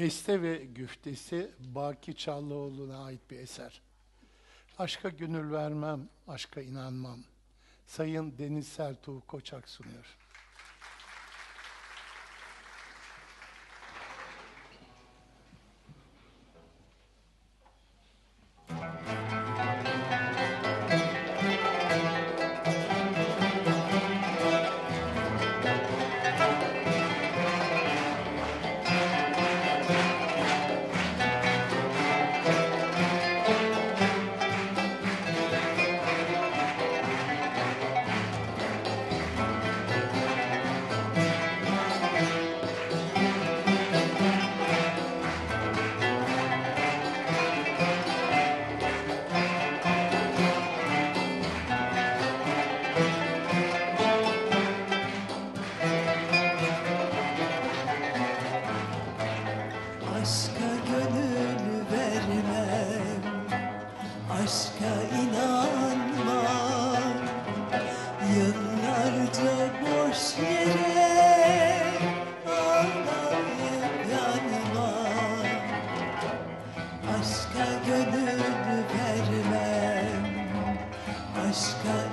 beste ve güftesi Baki Çallıoğlu'na ait bir eser. Aşka gönül vermem, aşka inanmam. Sayın Deniz Seltuğ Koçak sunuyor. aşka inanma Yıllarca boş yere ağlayıp yanma Aşka gönül vermem. Aşka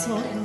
só